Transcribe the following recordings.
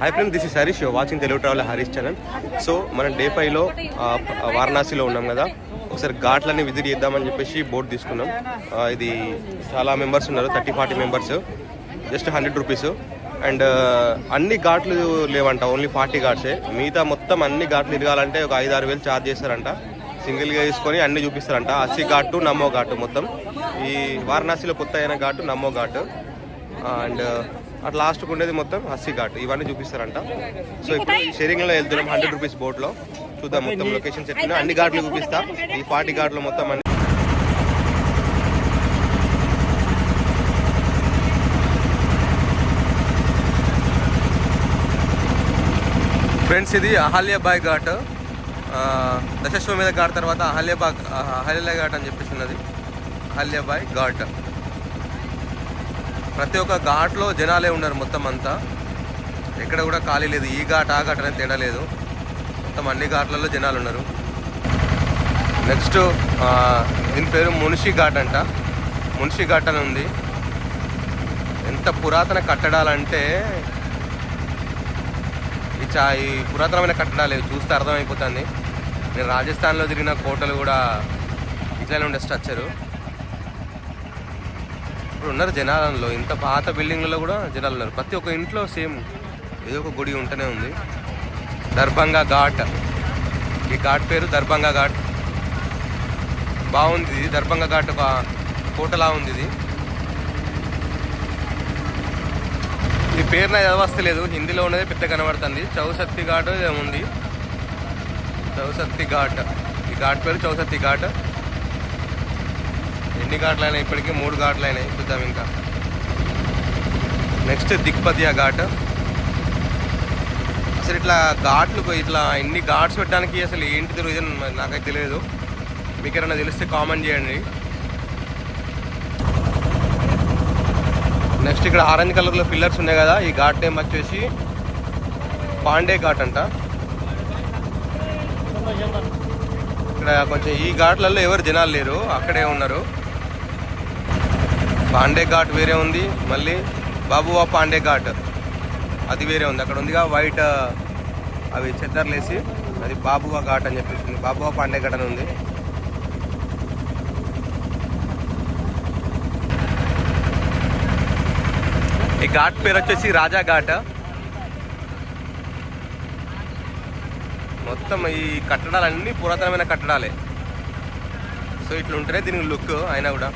Hi friend this is Harish watching Telugu travel Harish channel so మనం day ఫైవ్లో వారణాసిలో ఉన్నాం కదా. ఒకసారి ఘాట్లన్నీ విజిట్ చేద్దామని చెప్పేసి బోట్ తీసుకున్నాం. ఇది చాలా మెంబర్స్ ఉన్నారు thirty forty members just hundred rupees and అన్ని ఘాట్లు లేవంట ఓన్లీ ఫార్టీ ఘాట్సే. మిగతా మొత్తం అన్ని ఘాట్లు తిరగాలంటే ఒక ఐదు ఆరు వేలు ఛార్జ్ చేస్తారంట. సింగిల్గా తీసుకొని అన్ని చూపిస్తారంట. అస్సి ఘాటు నమ్మో ఘాటు మొత్తం. ఈ వారణాసిలో కొత్త అయిన ఘాటు నమ్మో ఘాటు. అండ్ అట్లా లాస్ట్కి ఉండేది మొత్తం హస్సీ ఘాట్. ఇవన్నీ చూపిస్తారంట. సో ఇప్పుడు షేరింగ్లో వెళ్తున్నాం హండ్రెడ్ రూపీస్ బోట్లో చూద్దాం మొత్తం లొకేషన్ చెప్పిన అన్ని ఘాట్లు చూపిస్తా. ఈ ఫార్టీ ఘాట్లు మొత్తం అన్ని. ఫ్రెండ్స్ ఇది అహల్యాబాయ్ ఘాట్. దశాశ్వమేధ ఘాట్ తర్వాత అహల్యాబాగ్ అహల్యా ఘాట్ అని చెప్పేసి ఉన్నది. అహల్యాబాయ్ ఘాట్. ప్రతి ఒక్క ఘాట్లో జనాలే ఉన్నారు మొత్తం అంతా. ఎక్కడ కూడా ఖాళీ లేదు. ఈ ఘాట్ ఆ ఘాట్ అనేది తేడా లేదు. మొత్తం అన్ని ఘాట్లలో జనాలు ఉన్నారు. నెక్స్ట్ దీని పేరు మున్షి ఘాట్ అంట. మున్షి ఘాట్ అని ఉంది. ఎంత పురాతన కట్టడాలంటే ఈ చా ఈ పురాతనమైన కట్టడాలు. చూస్తే అర్థమైపోతుంది. నేను రాజస్థాన్లో తిరిగిన కోటలు కూడా ఇట్లానే ఉండే స్ట్రక్చరు. ఇప్పుడు ఉన్నారు జనాలలో. ఇంత పాత బిల్డింగ్లలో కూడా జనాలు ఉన్నారు. ప్రతి ఒక్క ఇంట్లో సేమ్ ఏదో ఒక గుడి ఉంటూనే ఉంది. దర్భంగా ఘాట్. ఈ ఘాట్ పేరు దర్భంగా ఘాట్. బాగుంది ఇది. దర్భంగా ఘాట్ ఒక కోటలా ఉంది ఇది. ఈ పేరు నాకు చదవస్తలేదు హిందీలో ఉన్నది పెద్ద కనబడుతుంది. చౌసత్తి ఘాట్ ఉంది. చౌసత్తి ఘాట్. ఈ ఘాట్ పేరు చౌసత్తి ఘాట్. ఎన్ని ఘాట్లు అయినాయి ఇప్పటికీ మూడు ఘాట్లు అయినాయి చూద్దాం ఇంకా. నెక్స్ట్ దిక్పతియా ఘాట్. అసలు ఇట్లా ఘాట్లు ఇట్లా ఎన్ని ఘాట్స్ పెట్టడానికి అసలు ఏంటి రీజన్ నాకైతే తెలియదు. మీకు ఏమైనా తెలిస్తే కామెంట్ చేయండి. నెక్స్ట్ ఇక్కడ ఆరెంజ్ కలర్లో పిల్లర్స్ ఉన్నాయి కదా ఈ ఘాట్ నేమ్ వచ్చేసి పాండే ఘాట్ అంట. ఇక్కడ కొంచెం ఈ ఘాట్లలో ఎవరు జనాలు లేరు అక్కడే ఉన్నారు. పాండే ఘాట్ వేరే ఉంది. మళ్ళీ బాబువా పాండే ఘాట్. అది వేరే ఉంది. అక్కడ ఉందిగా వైట్ అవి చెద్దర్లేసి అది బాబువా ఘాట్ అని చెప్పేసి ఉంది. బాబువా పాండే ఘాట్ అని ఉంది. ఈ ఘాట్ పేరు వచ్చేసి రాజా ఘాట్. మొత్తం ఈ కట్టడాలన్నీ పురాతనమైన కట్టడాలే. సో ఇట్లా దీనికి లుక్ అయినా కూడా.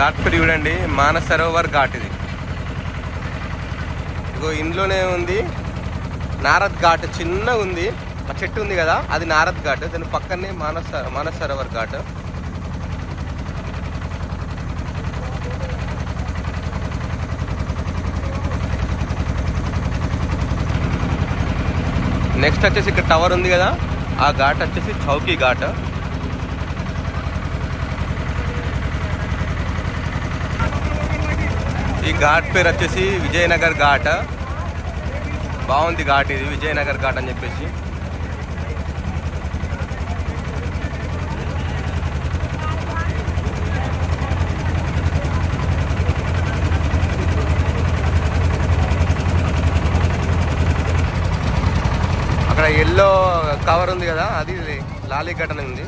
ఘాట్ పేరు చూడండి మానస సరోవర్ ఘాట్ ఇది. ఇగో ఇంట్లోనే ఉంది నారద్ ఘాట్ చిన్నగా ఉంది ఆ చెట్టు ఉంది కదా అది నారద్ ఘాట్ దాని పక్కనే మానస మానస సరోవర్ ఘాట్. నెక్స్ట్ వచ్చేసి ఇక్కడ టవర్ ఉంది కదా ఆ ఘాట్ వచ్చేసి చౌకీ ఘాట్. ఈ ఘాట్ పేరు వచ్చేసి విజయనగర్ ఘాట్. బాగుంది ఘాట్ ఇది విజయనగర్ ఘాట్ అని చెప్పేసి. అక్కడ ఎల్లో కవర్ ఉంది కదా అది లాలీఘాట్ అని ఉంది.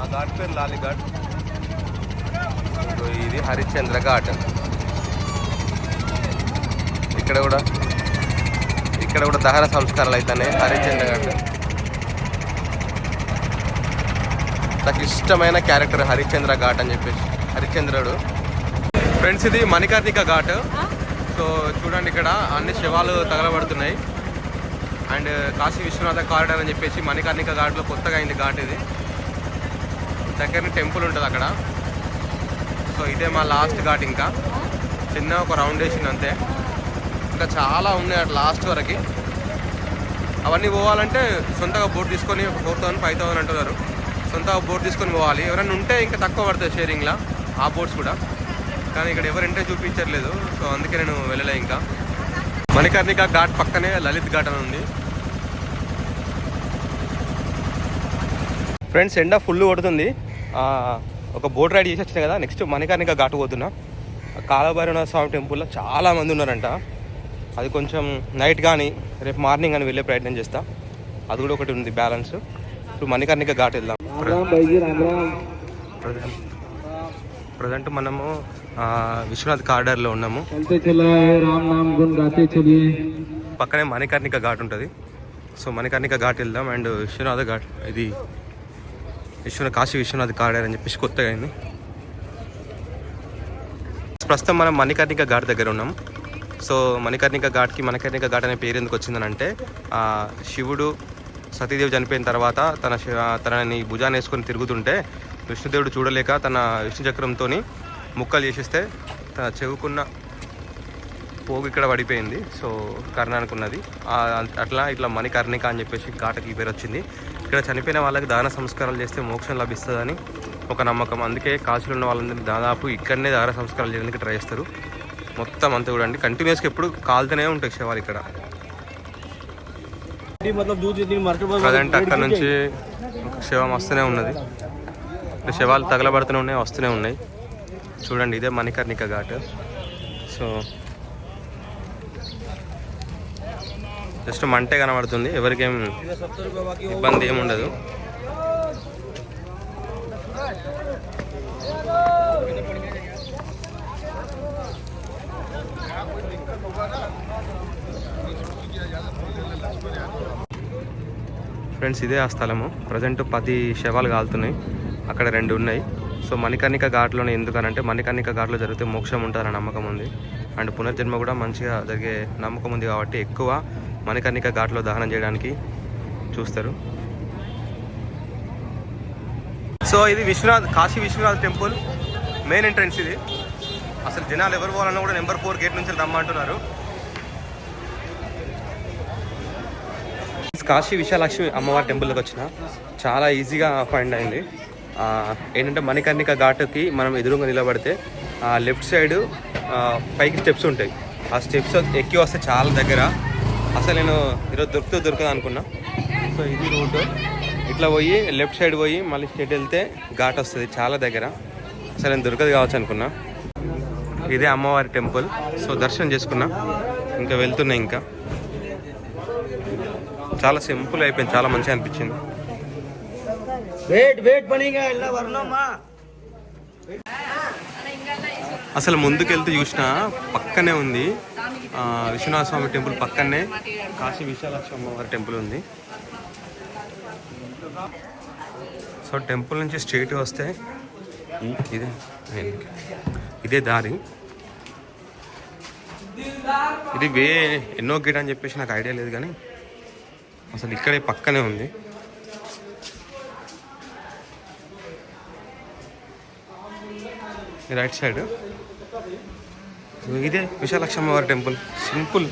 ఆ ఘాట్ పేరు లాలీఘాట్ సో ఇది హరిశ్చంద్ర ఘాట్. ఇక్కడ కూడా ఇక్కడ కూడా దహన సంస్కారాలు అవుతున్నాయి హరిశ్చంద్ర ఘాట్. నాకు ఇష్టమైన క్యారెక్టర్ హరిశ్చంద్ర ఘాట్ అని చెప్పేసి హరిశ్చంద్రుడు. ఫ్రెండ్స్ ఇది మణికర్ణిక ఘాట్. సో చూడండి ఇక్కడ అన్ని శవాలు తగలబడుతున్నాయి. అండ్ కాశీ విశ్వనాథ కారిడార్ అని చెప్పేసి మణికర్ణిక ఘాట్లో కొత్తగా అయింది ఘాట్ ఇది. దగ్గరని టెంపుల్ ఉంటుంది అక్కడ. సో ఇదే మా లాస్ట్ ఘాట్ ఇంకా. చిన్న ఒక రౌండ్ వేసింది అంతే. ఇంకా చాలా ఉన్నాయి అటు లాస్ట్ వరకు. అవన్నీ పోవాలంటే సొంతగా బోర్డు తీసుకొని ఒక ఫోర్ థౌసండ్ ఫైవ్ థౌసండ్ అంటున్నారు. సొంతగా బోర్డు తీసుకొని పోవాలి. ఎవరైనా ఉంటే ఇంకా తక్కువ పడుతుంది షేరింగ్లా ఆ బోర్డ్స్ కూడా. కానీ ఇక్కడ ఎవరు చూపించట్లేదు. సో అందుకే నేను వెళ్ళలే ఇంకా. మణికర్ణిక ఘాట్ పక్కనే లలిత్ ఘాట్ అని ఉంది. ఫ్రెండ్స్ ఎండ ఫుల్ కొడుతుంది. ఒక బోట్ రైడ్ చేసి వచ్చినాయి కదా నెక్స్ట్ మణికర్ణిక ఘాటు పోతున్నా. కాలభైరవ స్వామి టెంపుల్లో చాలామంది ఉన్నారంట. అది కొంచెం నైట్ కానీ రేపు మార్నింగ్ కానీ వెళ్ళే ప్రయత్నం చేస్తా. అది కూడా ఒకటి ఉంది బ్యాలెన్స్ ఇప్పుడు మణికర్ణిక ఘాట్ వెళ్దాం. ప్రజెంట్ మనము విశ్వనాథ్ కార్డర్లో ఉన్నాము. పక్కనే మణికర్ణిక ఘాట్ ఉంటుంది. సో మణికర్ణిక ఘాట్ వెళ్దాం. అండ్ విశ్వనాథ్ ఘాట్ ఇది విశ్వనాథ్ కాశీ విశ్వనాథ్ కార్డర్ అని చెప్పేసి కొత్తగా అయింది. ప్రస్తుతం మనం మణికర్ణిక ఘాట్ దగ్గర ఉన్నాం. సో మణికర్ణిక ఘాట్కి మణికర్ణిక ఘాట్ అనే పేరు ఎందుకు వచ్చిందని అంటే శివుడు సతీదేవి చనిపోయిన తర్వాత తన శి- తనని భుజాన్ని వేసుకొని తిరుగుతుంటే విష్ణుదేవుడు చూడలేక తన విష్ణు చక్రంతో ముక్కలు చేసేస్తే తన చెవుకున్న పోగు ఇక్కడ పడిపోయింది. సో కర్ణ ఉన్నది అట్లా ఇట్లా మణి కర్ణిక అని చెప్పేసి ఘాటకి పేరు వచ్చింది. ఇక్కడ చనిపోయిన వాళ్ళకి దాన సంస్కారాలు చేస్తే మోక్షం లభిస్తుందని ఒక నమ్మకం. అందుకే కాశీలో ఉన్న వాళ్ళందరినీ దాదాపు ఇక్కడనే దాన సంస్కారాలు చేయడానికి ట్రై చేస్తారు. మొత్తం అంతా చూడండి. కంటిన్యూస్గా ఎప్పుడు కాలుతూనే ఉంటాయి శవాలు ఇక్కడ. ప్రజెంట్ అక్కడ నుంచి శవం వస్తూనే ఉన్నది. శవాలు తగలబడుతూనే ఉన్నాయి వస్తూనే ఉన్నాయి. చూడండి ఇదే మణికర్ణిక ఘాట్. సో జస్ట్ మంటే కనబడుతుంది. ఎవరికేం ఇబ్బంది ఏమి ఉండదు. ఫ్రెండ్స్ ఇదే ఆ స్థలము. ప్రజెంట్ పది శవాలు కాలుతున్నాయి. అక్కడ రెండు ఉన్నాయి. సో మణికర్ణిక ఘాట్లోనే ఎందుకనంటే మణికర్ణిక ఘాట్లో జరిగితే మోక్షం ఉంటారని నమ్మకం ఉంది. అండ్ పునర్జన్మ కూడా మంచిగా జరిగే నమ్మకం ఉంది కాబట్టి ఎక్కువ మణికర్ణిక ఘాట్లో దహనం చేయడానికి చూస్తారు. సో ఇది Vishwanath Kashi Vishwanath temple main entrance ఇది. అసలు జనాలు ఎవరు పోవాలన్నా కూడా నెంబర్ ఫోర్ గేట్ నుంచి రమ్మంటున్నారు. కాశీ విశాలక్ష్మి అమ్మవారి టెంపుల్కి వచ్చిన చాలా ఈజీగా ఫైండ్ అయింది. ఏంటంటే మణికర్ణిక ఘాటుకి మనం ఎదురుగా నిలబడితే లెఫ్ట్ సైడ్ పైకి స్టెప్స్ ఉంటాయి. ఆ స్టెప్స్ ఎక్కి వస్తే చాలా దగ్గర. అసలు నేను ఈరోజు దొరుకుతూ దొరకదు అనుకున్నా. సో ఇది రూట్ ఇట్లా పోయి లెఫ్ట్ సైడ్ పోయి మళ్ళీ స్టేట్ వెళ్తే ఘాట్ వస్తుంది చాలా దగ్గర. అసలు నేను దొరకదు కావచ్చు అనుకున్నా. ఇదే అమ్మవారి టెంపుల్. సో దర్శనం చేసుకున్నా. ఇంకా వెళ్తున్నా ఇంకా. చాలా సింపుల్ అయిపోయింది చాలా మంచిగా అనిపించింది. వెయిట్ వెయిట్ పనిగా అసలు ముందుకెళ్తూ చూసిన పక్కనే ఉంది. విశ్వనాథ స్వామి టెంపుల్ పక్కనే. కాశీ విశాలాక్షి అమ్మవారి టెంపుల్ ఉంది. సో టెంపుల్ నుంచి స్ట్రేట్ వస్తే ఇదే ఇదే దారి. ఇది వే ఎన్నో గేట్ అని చెప్పేసి నాకు ఐడియా లేదు కానీ అసలు ఇక్కడే పక్కనే ఉంది. Right side. ఇదే విశాలక్షమ్మవారి టెంపుల్. సింపుల్.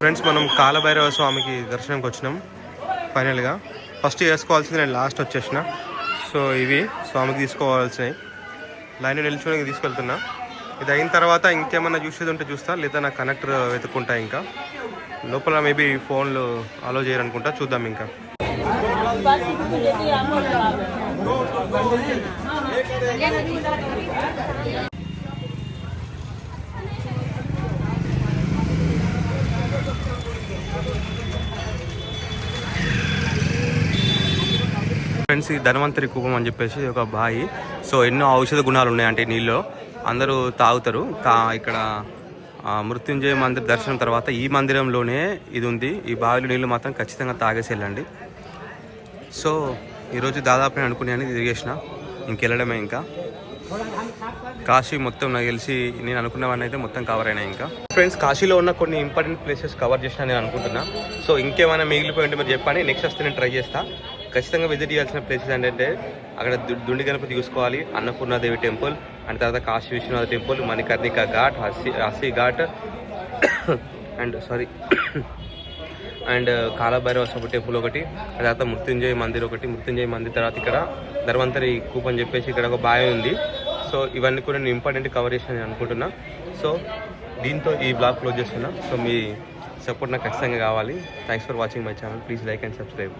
ఫ్రెండ్స్ మనం కాలభైరవ స్వామికి దర్శనంకి వచ్చినాం ఫైనల్గా. ఫస్ట్ చేసుకోవాల్సింది నేను లాస్ట్ వచ్చేసిన. సో ఇవి స్వామికి తీసుకోవాల్సినవి. లైన్ నిల్చోడానికి తీసుకెళ్తున్నా. ఇది అయిన తర్వాత ఇంకేమన్నా చూసేది ఉంటే చూస్తా లేదా నా కనెక్టర్ వెతుక్కుంటా ఇంకా. లోపల మేబీ ఫోన్లు అలో చేయరనుకుంటా చూద్దాం ఇంకా. ఫ్రెండ్స్ ఈ ధన్వంతరి కూపం అని చెప్పేసి ఒక బాయి. సో ఎన్నో ఔషధ గుణాలు ఉన్నాయంటే నీళ్ళు అందరూ తాగుతారు. తా ఇక్కడ మృత్యుంజయ మందిర్ దర్శనం తర్వాత ఈ మందిరంలోనే ఇది ఉంది. ఈ బావిలో నీళ్ళు మాత్రం ఖచ్చితంగా తాగేసి వెళ్ళండి. సో ఈరోజు దాదాపు నేను అనుకున్నాను తిరిగేసిన. ఇంకెళ్ళడమే ఇంకా. కాశీ మొత్తం నాకు తెలిసి నేను అనుకున్నవన్నీ అయితే మొత్తం కవర్ అయినాయి ఇంకా. ఫ్రెండ్స్ కాశీలో ఉన్న కొన్ని ఇంపార్టెంట్ ప్లేసెస్ కవర్ చేసిన నేను అనుకుంటున్నా. సో ఇంకేమైనా మిగిలిపోయి ఉంటే మీరు చెప్పండి. నెక్స్ట్ వస్తే నేను ట్రై చేస్తా. ఖచ్చితంగా విజిట్ చేయాల్సిన ప్లేసెస్ ఏంటంటే అక్కడ దు- దుండి గణపతి చూసుకోవాలి అన్నపూర్ణాదేవి టెంపుల్ అండ్ తర్వాత Kashi Vishwanath temple Manikarnika ghat Assi Assi ghat and sorry and Kalabhairava Swami temple ఒకటి తర్వాత మృత్యుంజయ మందిర్ ఒకటి మృత్యుంజయ మందిర్ తర్వాత ఇక్కడ ధర్వంతరి కూప్ అని చెప్పేసి ఇక్కడ ఒక బావి ఉంది. సో ఇవన్నీ కూడా నేను ఇంపార్టెంట్ కవర్ చేసాను నేను అనుకుంటున్నా. సో దీంతో ఈ బ్లాగ్ క్లోజ్ చేస్తున్నా. సో మీ సపోర్ట్ నాకు ఖచ్చితంగా కావాలి. Thanks for watching my channel please like and subscribe